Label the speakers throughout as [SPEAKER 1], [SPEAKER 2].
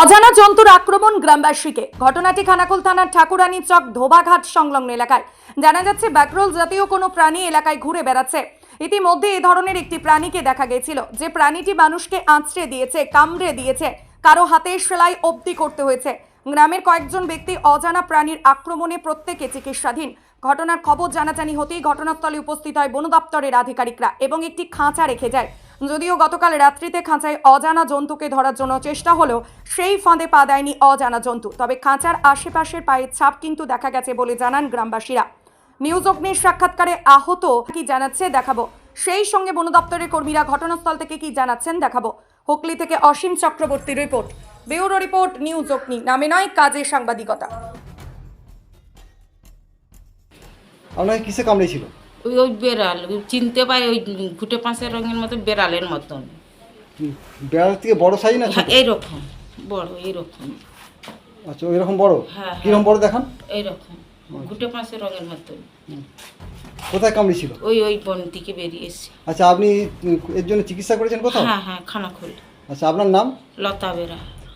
[SPEAKER 1] অজানা জন্তুর আক্রমণ গ্রামবাসীকে। ঘটনাটি খানাকুল থানার ঠাকুরানী চক ধোবাঘাট সংলগ্ন এলাকায়। জানা যাচ্ছে, ব্যাকরোল জাতীয় কোনো প্রাণী এলাকায় ঘুরে বেড়াচ্ছে। ইতিমধ্যে এই ধরনের একটি প্রাণীকে দেখা গেছিল। যে প্রাণীটি মানুষকে আঁচড়ে দিয়েছে, কামড়ে দিয়েছে, কারও হাতে সেলাই অবধি করতে হয়েছে। গ্রামের কয়েকজন ব্যক্তি অজানা প্রাণীর আক্রমণে প্রত্যেকে চিকিৎসাধীন। ঘটনার খবর জানাজানি হতেই ঘটনাস্থলে উপস্থিত হয় বন দপ্তরের আধিকারিকরা এবং একটি খাঁচা রেখে যায়। যদিও গতকাল রাত্রিতে খাঁচায় অজানা জন্তুকে ধরার জন্য চেষ্টা হলেও সেই ফাঁদে পা দেয়নি অজানা জন্তু। তবে খাঁচার আশেপাশের পায়ের ছাপ কিন্তু দেখা গেছে বলে জানান গ্রামবাসীরা। নিউজ অগ্নির সাক্ষাৎকারে আহত কি জানাচ্ছে দেখাবো। সেই সঙ্গে বন দপ্তরের কর্মীরা ঘটনাস্থল থেকে কি জানাচ্ছেন দেখাবো। হুগলি থেকে Asim Chakraborty report. Bureau report, news Agni. নামে নয়, কাজে সাংবাদিকতা।
[SPEAKER 2] আপনাকে কিসে কামড়েছিল?
[SPEAKER 3] ওই ওই বেড়াল চিনতে পারি ওই ঘুটে পাঁচের রঙের মতো বেড়ালের মতন।
[SPEAKER 2] বেড়াল থেকে বড় সাইজ না?
[SPEAKER 3] হ্যাঁ এইরকম বড় এইরকম।
[SPEAKER 2] আচ্ছা ওই রকম বড়?
[SPEAKER 3] হ্যাঁ,
[SPEAKER 2] কীরকম বড় দেখান?
[SPEAKER 3] এইরকম ঘুটে পাঁচের রঙের মতন।
[SPEAKER 2] কোথায় কামড়েছিল?
[SPEAKER 3] ওই ওই বন থেকে বেরিয়ে এসছে।
[SPEAKER 2] আচ্ছা আপনি এর জন্য চিকিৎসা করেছেন কোথাও?
[SPEAKER 3] হ্যাঁ হ্যাঁ খানা খুল
[SPEAKER 2] আচ্ছা আপনার নাম?
[SPEAKER 3] লতা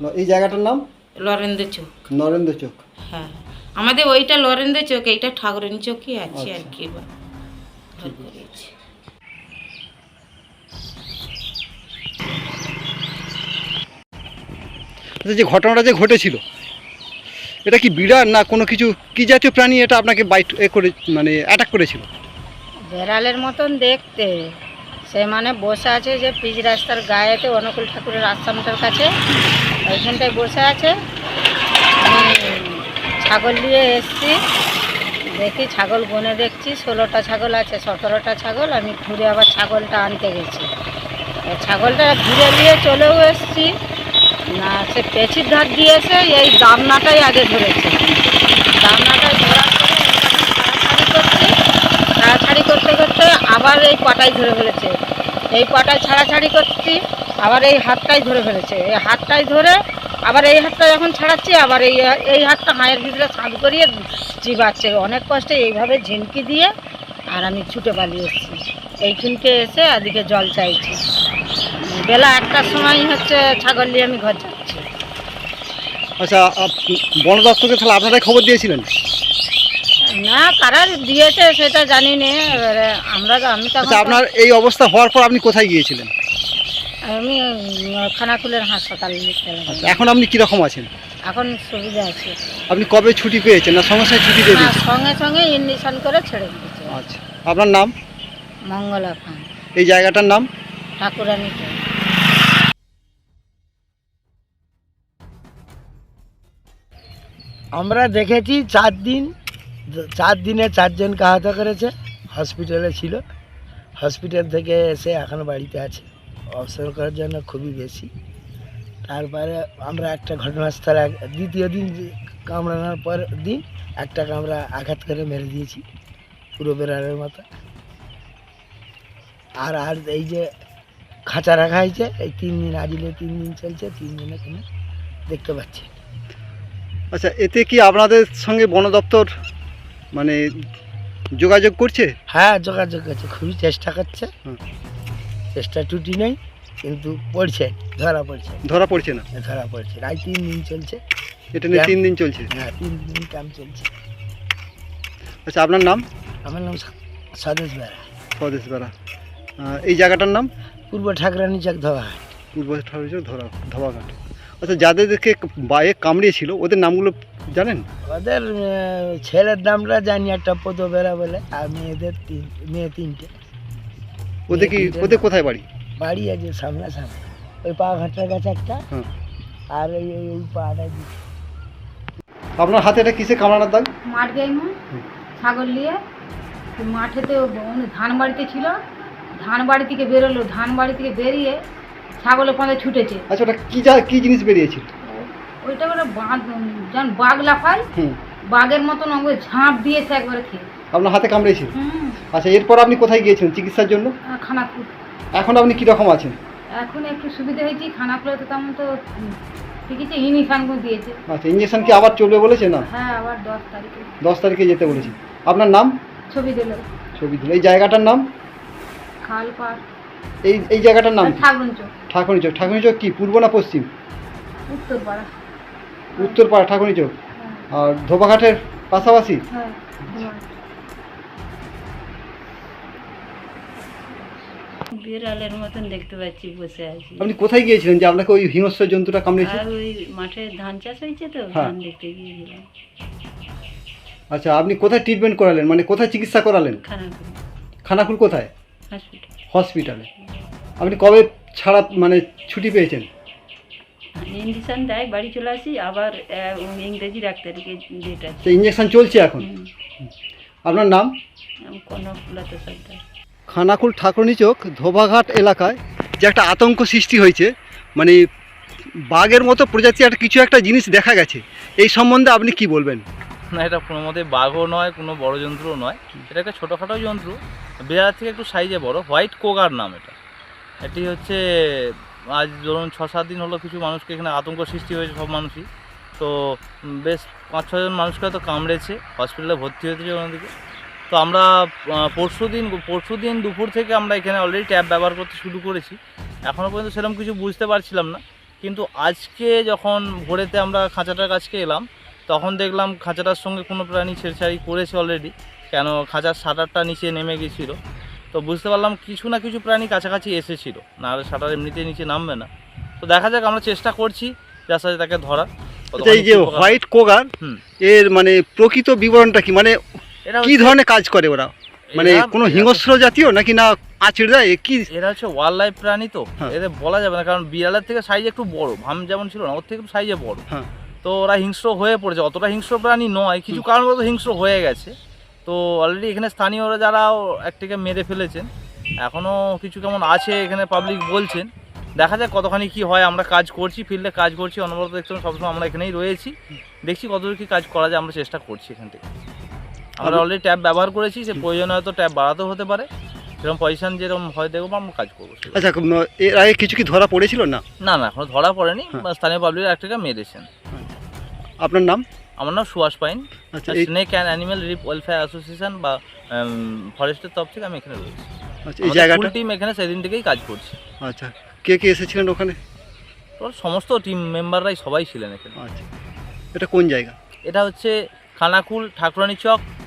[SPEAKER 2] ন- এই জায়গাটার নাম?
[SPEAKER 3] লরেন্দ্র চোখ।
[SPEAKER 2] নরেন্দ্র চোখ।
[SPEAKER 3] হ্যাঁ আমাদের ওইটা লরেন্দ্র চোখ এইটা ঠাকুরানি চোখই আছে আর কি
[SPEAKER 2] আচ্ছা যে ঘটনাটা যে ঘটেছিল এটা কি বিড়াল না কোনো কিছু কি জাতীয় প্রাণী এটা আপনাকে বাইট এ করে মানে অ্যাটাক করেছিল?
[SPEAKER 4] বেড়ালের মতন দেখতে। সে মানে বসে আছে যে পিচ রাস্তার গায়েতে অনুকূল ঠাকুরের আশ্রমটার কাছে। ওইখানটায় বসে আছে। ছাগল নিয়ে এসছি। দেখি ছাগল বনে দেখছি, ষোলোটা ছাগল আছে, সতেরোটা ছাগল, আমি ঘুরে আবার ছাগলটা আনতে গেছি। ছাগলটা ঘুরে নিয়ে চলেও এসছি। না, সে পেছির ধার দিয়েছে এই দামনাটাই আগে ধরেছে। দামনাটাই ধরার পরে ছাড়াছাড়ি করতে করতে আবার এই পাটাই ধরে ফেলেছে। এই পাটায় ছাড়াছাড়ি করছি, আবার এই হাতটাই ধরে ফেলেছে। এই হাতটাই ধরে আবার এই হাতটা যখন ছাড়াচ্ছি আবার এই এই হাতটা মায়ের ভিতরে ছাঁদ করিয়ে চিবাচ্ছে। অনেক কষ্টে এইভাবে ঝিনকি দিয়ে আর আমি ছুটে পালিয়ে এসেছি। এইখানকে এসে এদিকে জল চাইছি। বেলা একটার সময় হচ্ছে ছাগল নিয়ে আমি ঘর যাচ্ছি।
[SPEAKER 2] আচ্ছা বন দপ্তরকে তাহলে আপনারাই খবর দিয়েছিলেন?
[SPEAKER 4] না কারা দিয়েছে সেটা জানি না এবারে আমরা তো- আমি তখন
[SPEAKER 2] আচ্ছা আপনার এই অবস্থা হওয়ার পর আপনি কোথায় গিয়েছিলেন?
[SPEAKER 4] আমি খানাকুলের হাসপাতালে
[SPEAKER 2] আচ্ছা এখন আপনি কীরকম আছেন?
[SPEAKER 4] এখন সুবিধা আছে।
[SPEAKER 2] আপনি কবে ছুটি পেয়েছেন না সমস্যায় ছুটি দিয়ে দিয়েছেন?
[SPEAKER 4] সঙ্গে সঙ্গে ইঞ্জেকশন করে ছেড়ে দিয়েছে।
[SPEAKER 2] আচ্ছা আপনার নাম?
[SPEAKER 4] মঙ্গলা খান।
[SPEAKER 2] এই জায়গাটার নাম?
[SPEAKER 4] ঠাকুরানি
[SPEAKER 5] আমরা দেখেছি চার দিন চার দিনে চারজনকে আহত করেছে হসপিটালে ছিল। হসপিটাল থেকে এসে এখন বাড়িতে আছে। অবসর করার জন্য খুবই বেশি। তারপরে আমরা একটা ঘটনাস্থলে দ্বিতীয় দিন কামড়ানোর পর দিন একটা কামড়া আঘাত করে মেরে দিয়েছি পুরো বেড়ালের মতো। আর আর এই যে খাঁচা রাখা হয়েছে এই তিন দিন আজিলে তিন দিন চলছে তিন দিনে কোনো দেখতে পাচ্ছি
[SPEAKER 2] আচ্ছা এতে কি আপনাদের সঙ্গে বন দপ্তর মানে যোগাযোগ করছে?
[SPEAKER 5] হ্যাঁ যোগাযোগ করছে খুবই চেষ্টা করছে। চেষ্টা টুটি নেই কিন্তু পড়ছে ধরা পড়ছে।
[SPEAKER 2] ধরা পড়ছে না?
[SPEAKER 5] ধরা পড়ছে। রায় তিন দিন চলছে।
[SPEAKER 2] এটা নিয়ে তিন দিন চলছে?
[SPEAKER 5] হ্যাঁ তিন দিন কাম চলছে।
[SPEAKER 2] আচ্ছা আপনার নাম?
[SPEAKER 5] আমার নাম স্বদেশ বেড়া
[SPEAKER 2] স্বদেশ বেড়া এই জায়গাটার নাম?
[SPEAKER 5] পূর্ব ঠাকুরানি চাক ধোয়া
[SPEAKER 2] পূর্ব ঠাকুর ধরা ধবাঘাট আচ্ছা যাদেরকে বাইরে কামড়িয়েছিল ওদের নামগুলো জানেন?
[SPEAKER 5] ওদের ছেলের নামটা জানি একটা পদ বেড়া বলে আর মেয়েদের তিন মেয়ে তিনটে।
[SPEAKER 2] ওদের কি ওদের কোথায় বাড়ি?
[SPEAKER 5] বাড়ি আছে সামনে সামনে ওই পা ঘাটার কাছে একটা।
[SPEAKER 2] হ্যাঁ।
[SPEAKER 5] আর এই এই- দিকে।
[SPEAKER 2] আপনার হাতে এটা কিসে কামড়ানোর দাগ?
[SPEAKER 4] মাঠ যাইমু ছাগল নিয়ে। তো মাঠেতে ও ধান বাড়িতে ছিল। ধান বাড়ি থেকে বেরোলো। ধান বাড়ি থেকে বেরিয়ে ছাগলের পাঁচে ছুটেছে।
[SPEAKER 2] আচ্ছা ওটা কি যা কি জিনিস বেরিয়েছিল
[SPEAKER 4] ওইটা করে বাঁধ যেমন বাঘ লাফায় বাঘের মতন আমাকে ঝাঁপ দিয়েছে একবারে খেয়ে।
[SPEAKER 2] আপনার হাতে কামড়েছে?
[SPEAKER 4] হুম।
[SPEAKER 2] আচ্ছা এরপর আপনি কোথায় গিয়েছিলেন চিকিৎসার জন্য?
[SPEAKER 4] আর খানা
[SPEAKER 2] এখন আপনি কীরকম আছেন?
[SPEAKER 4] এখন একটু সুবিধা হয়েছে খানা তো তেমন তো আছে ইঞ্জেকশন দিয়েছে।
[SPEAKER 2] আচ্ছা ইঞ্জেকশন কি আবার চলবে বলেছে না?
[SPEAKER 4] হ্যাঁ আবার দশ তারিখে।
[SPEAKER 2] দশ তারিখে যেতে বলেছি। আপনার নাম?
[SPEAKER 4] ছবি দিল।
[SPEAKER 2] ছবি দিল। এই জায়গাটার নাম?
[SPEAKER 4] খালপার
[SPEAKER 2] এই এই জায়গাটার নাম কি?
[SPEAKER 4] ঠাকুর চোখ
[SPEAKER 2] ঠাকুরনি চক ঠাকুরনি চক কি পূর্ব না পশ্চিম?
[SPEAKER 4] উত্তরপাড়া।
[SPEAKER 2] উত্তরপাড়া ঠাকুরনি চোখ আর ধোবাঘাটের পাশাপাশি?
[SPEAKER 4] হ্যাঁ
[SPEAKER 6] বিড়ালের মতন দেখতে পাচ্ছি বসে আছি।
[SPEAKER 2] আপনি কোথায় গিয়েছিলেন যে আপনাকে ওই হিংস্র জন্তুটা কামড়েছে?
[SPEAKER 6] আর ওই মাঠে ধান চাষ হয়েছে তো
[SPEAKER 2] হ্যাঁ।
[SPEAKER 6] ধান দেখতে গিয়েছিলাম।
[SPEAKER 2] আচ্ছা আপনি কোথায় ট্রিটমেন্ট করালেন? মানে কোথায় চিকিৎসা করালেন?
[SPEAKER 6] খানা করে
[SPEAKER 2] খানাকুল কোথায়?
[SPEAKER 6] হসপিটাল
[SPEAKER 2] হসপিটালে আপনি কবে ছাড়া মানে ছুটি পেয়েছেন?
[SPEAKER 6] ইঞ্জেকশন দেয় বাড়ি চলে আসি আবার আহ, ইংরেজি ডাক্তারকে ডেট আছে
[SPEAKER 2] তো ইঞ্জেকশন চলছে এখন? আপনার নাম?
[SPEAKER 6] কোনো ফুলাতে সর্দার
[SPEAKER 2] খানাকুল ঠাকুরনি চোখ ধোবাঘাট এলাকায় যে একটা আতঙ্ক সৃষ্টি হয়েছে। মানে বাঘের মতো প্রজাতি একটা কিছু একটা জিনিস দেখা গেছে। এই সম্বন্ধে আপনি কি বলবেন?
[SPEAKER 7] না, এটা কোনো মতে বাঘও নয়, কোনো বড় যন্ত্রও নয়। এটা একটা ছোটোখাটো যন্ত্র। বিড়াল থেকে একটু সাইজে বড়, হোয়াইট কোগার নাম এটা। এটি হচ্ছে, আজ ধরুন ছ সাত দিন হলো কিছু মানুষকে এখানে আতঙ্ক সৃষ্টি হয়েছে সব মানুষই। তো বেশ পাঁচ ছজন মানুষকে হয়তো কামড়েছে, হসপিটালে ভর্তি হয়েছে ওনাদিকে তো আমরা পরশু দিন পরশু দিন দুপুর থেকে আমরা এখানে অলরেডি ট্যাব ব্যবহার করতে শুরু করেছি। এখনও পর্যন্ত সেরকম কিছু বুঝতে পারছিলাম না। কিন্তু আজকে যখন ভোরেতে আমরা খাঁচাটার কাছকে এলাম তখন দেখলাম খাঁচাটার সঙ্গে কোনো প্রাণী ছেড়ছাড়ি করেছে অলরেডি কেন খাঁচার শাটারটা নিচে নেমে গেছিল। তো বুঝতে পারলাম কিছু না কিছু প্রাণী কাছাকাছি এসেছিল নাহলে শাটার এমনিতেই নিচে নামবে না। তো দেখা যাক আমরা চেষ্টা করছি যার সাথে তাকে ধরার।
[SPEAKER 2] আচ্ছা এই যে হোয়াইট কোগার এর মানে প্রকৃত বিবরণটা কি? মানে কি ধরনের কাজ করে ওরা? মানে কোনো হিংস্র জাতীয় নাকি না আঁচড় দেয়? কি
[SPEAKER 7] এরা হচ্ছে ওয়াইল্ড লাইফ প্রাণী তো।
[SPEAKER 2] হ্যাঁ।
[SPEAKER 7] এদের বলা যাবে না কারণ বিড়ালের থেকে সাইজ একটু বড়। ভাম যেমন ছিল না ওর থেকে একটু সাইজে বড়।
[SPEAKER 2] হ্যাঁ।
[SPEAKER 7] তো ওরা হিংস্র হয়ে পড়েছে। অতটা হিংস্র প্রাণী নয় কিছু কারণবশত হিংস্র হয়ে গেছে। তো অলরেডি এখানে স্থানীয়রা যারাও একটিকে মেরে ফেলেছেন এখনও কিছু কেমন আছে এখানে পাবলিক বলছেন। দেখা যাক কতখানি কি হয় আমরা কাজ করছি ফিল্ডে কাজ করছি অনবরত দেখছেন সবসময় আমরা এখানেই রয়েছি। দেখছি কতদূর কি কাজ করা যায় আমরা চেষ্টা করছি এখান থেকে। আমরা অলরেডি ট্যাব ব্যবহার করেছি সে প্রয়োজন হয়তো ট্যাব বাড়াতেও হতে পারে। সেরকম পজিশন যেরকম হয় দেখব আমরা কাজ করব
[SPEAKER 2] আচ্ছা এর আগে কিছু কি ধরা পড়েছিল না?
[SPEAKER 7] না না এখনও ধরা পড়েনি।
[SPEAKER 2] হ্যাঁ।
[SPEAKER 7] স্থানীয় পাবলিক একটাকে মেরেছেন
[SPEAKER 2] আপনার নাম?
[SPEAKER 7] আমার নাম Subhash Pain. Snake and animal rip welfare association বা ফরেস্টের তরফ থেকে আমি এখানে রয়েছি।
[SPEAKER 2] আচ্ছা এই জায়গাটা
[SPEAKER 7] টিম এখানে সেদিন থেকেই কাজ করছে।
[SPEAKER 2] আচ্ছা কে কে এসেছিলেন ওখানে?
[SPEAKER 7] তো সমস্ত টিম মেম্বাররাই সবাই ছিলেন এখানে।
[SPEAKER 2] আচ্ছা এটা কোন জায়গা?
[SPEAKER 7] এটা হচ্ছে খানাকুল ঠাকুরানী চক